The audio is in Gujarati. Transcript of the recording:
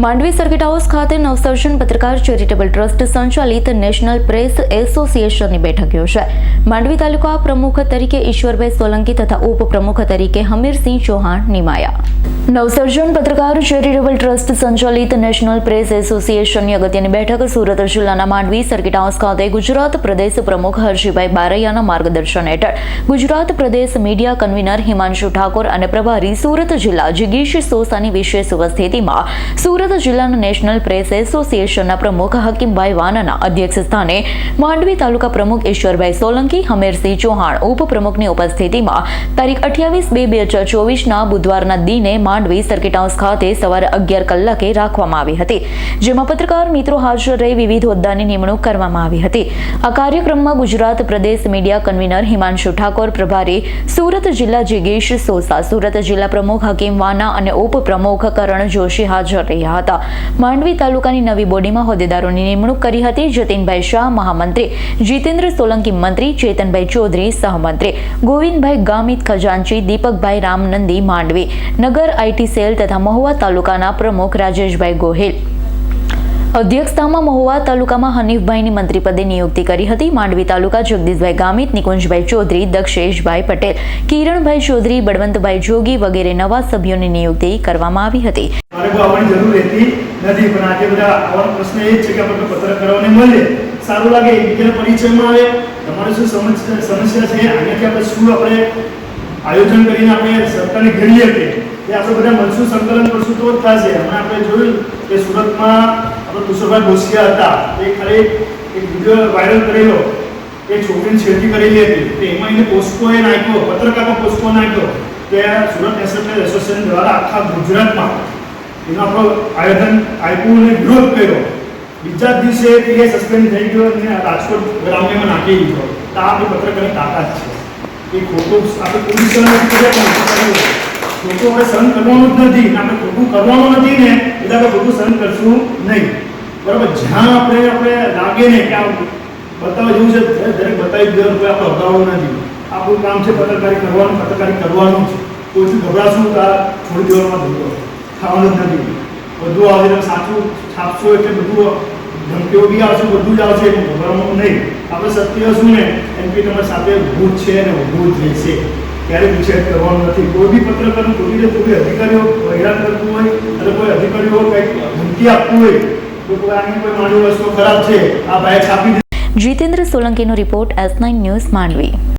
માંડવી સર્કિટ હાઉસ ખાતે નવસર્જન પત્રકાર ચેરિટેબલ ટ્રસ્ટ સંચાલિત નેશનલ પ્રેસ એસોસિએશનની બેઠક યોજાઈ. માંડવી તાલુકા પ્રમુખ તરીકે ઈશ્વરભાઈ સોલંકી તથા ઉપપ્રમુખ તરીકે હમીરસિંહ ચૌહાણ નિમાયા. નવસર્જન પત્રકાર ચેરિટેબલ ટ્રસ્ટ સંચાલિત નેશનલ પ્રેસ એસોસિએશનની અગત્યની બેઠક સુરત જિલ્લાના માંડવી સર્કિટ હાઉસ ખાતે ગુજરાત પ્રદેશ પ્રમુખ હર્ષિભાઈ બારૈયાના માર્ગદર્શન હેઠળ ગુજરાત પ્રદેશ મીડિયા કન્વીનર હિમાંશુ ઠાકોર અને પ્રભારી સુરત જિલ્લા જિગીશ સોસાની વિશેષ ઉપસ્થિતિમાં સુરત જિલ્લાના નેશનલ પ્રેસ એસોસિએશનના પ્રમુખ હકીમભાઈ વાનાના અધ્યક્ષ સ્થાને માંડવી તાલુકા પ્રમુખ ઈશ્વરભાઈ સોલંકી, હમીરસિંહ ચૌહાણ ઉપપ્રમુખની ઉપસ્થિતિમાં તારીખ અઠ્યાવીસ બે બે હજાર ચોવીસના બુધવારના દિને માંડવી સર્કિટ હાઉસ ખાતે સવારે અગિયાર કલાકે રાખવામાં આવી હતી, જેમાં પત્રકાર મિત્રો હાજર રહી વિવિધ હોદ્દાની નિમણૂક કરવામાં આવી હતી. આ કાર્યક્રમમાં ગુજરાત પ્રદેશ મીડિયા કન્વીનર હિમાંશુ ઠાકોર પ્રભારી સુરત જિલ્લા જિગીશ સોસા, સુરત જિલ્લા પ્રમુખ હકીમ વાના અને ઉપપ્રમુખ કરણ જોશી હાજર રહ્યા. હતા. માંડવી તાલુકાની નવી બોડીમાં હોદ્દેદારોની નિમણૂક કરી હતી. જતીનભાઈ શાહ મહામંત્રી, જીતેન્દ્ર સોલંકી મંત્રી, ચેતનભાઈ ચૌધરી સહમંત્રી, ગોવિંદભાઈ ગામિત ખજાનચી, દીપકભાઈ રામનંદી માંડવી, નગર આઈટી સેલ તથા મહુવા તાલુકાના પ્રમુખ રાજેશભાઈ ગોહિલ. અધ્યક્ષતામાં મહુવા તાલુકામાં હનીફભાઈની મંત્રીપદે નિયુક્તિ કરી હતી. માંડવી તાલુકા જગદીશભાઈ ગામિત, નિકુંજભાઈ ચૌધરી, દક્ષેશભાઈ પટેલ, કિરણભાઈ ચૌધરી, બળવંતભાઈ જોગી વગેરે નવા સભ્યોની નિયુક્તિ કરવામાં આવી હતી. આવવાની જરૂર રહેતી નથી. પણ આજે બધા આવવાનો પ્રશ્ન એ છે કે આપણે પત્રકારોને મળીએ. સારું લાગે એકબીજાના પરિચયમાં આવે. તમારે શું સમસ્યા સમસ્યા છે? આનાથી આપણે શું આપણે આયોજન કરીને આપણે સરકારને ઘેરીએ કે? એ આપણે બધા મળશું સંકલન કરશું તો જ થશે. હમણાં આપણે જોયું કે સુરતમાં આપણે કુશળભાઈ ભોસિયા હતા. એ ખાલી એક વીડિયો વાયરલ કરેલો. એ છોકરીને છેડતી કરેલી હતી. તો એમાં એને પોસ્કોએ નાખ્યો. પત્રકારો પોસ્કો નાખ્યો. કે સુરત નેશનલ એસોસિએશન દ્વારા આખા ગુજરાતમાં એનું આપણો આયોજન અને વિરોધ કર્યો. બીજા દિવસે એ સસ્પેન્ડ થઈ ગયો અને રાજકોટ ગ્રામ્યમાં નાખી દીધો. તો આ આપણી પત્રકારની તાકાત છે. એ ખોટું આપણે પોલીસ ખોટું હવે સહન કરવાનું જ નથી. આપણે ખોટું કરવાનું નથી ને, એટલે આપણે ખોટું સહન કરશું નહીં. બરાબર, જ્યાં આપણે આપણે લાગે ને કે આ બતાવવા જેવું છે, દરેક બતાવી દેવાનું, કોઈ આપણે અગાવવું નથી. આપણું કામ છે પત્રકારી કરવાનું પત્રકારી કરવાનું છે કોઈથી ગભરાશું તો આ છોડી દેવામાં ધંધો. ખાવાનું જ નથી. બધું આવશે સાચું છાપશો એટલે બધું ધમકીઓ બી આવશે, બધું જ આવશે એટલે નહીં. આપણે સત્ય શું ને? એમ કે તમારી સાથે ભૂત છે અને ભૂત રહેશે ક્યારે વિષય કરવાનો નથી. કોઈ બી પત્રકારનું કોઈ રીતે કોઈ અધિકારીઓ હેરાન કરતું હોય અને કોઈ અધિકારીઓ કંઈક ધમકી આપતું હોય, તો કોઈ આની કોઈ માનવી વસ્તુ ખરાબ છે. આ ભાઈ છાપી Jitendra સોલંકીનો report S nine news Mandvi.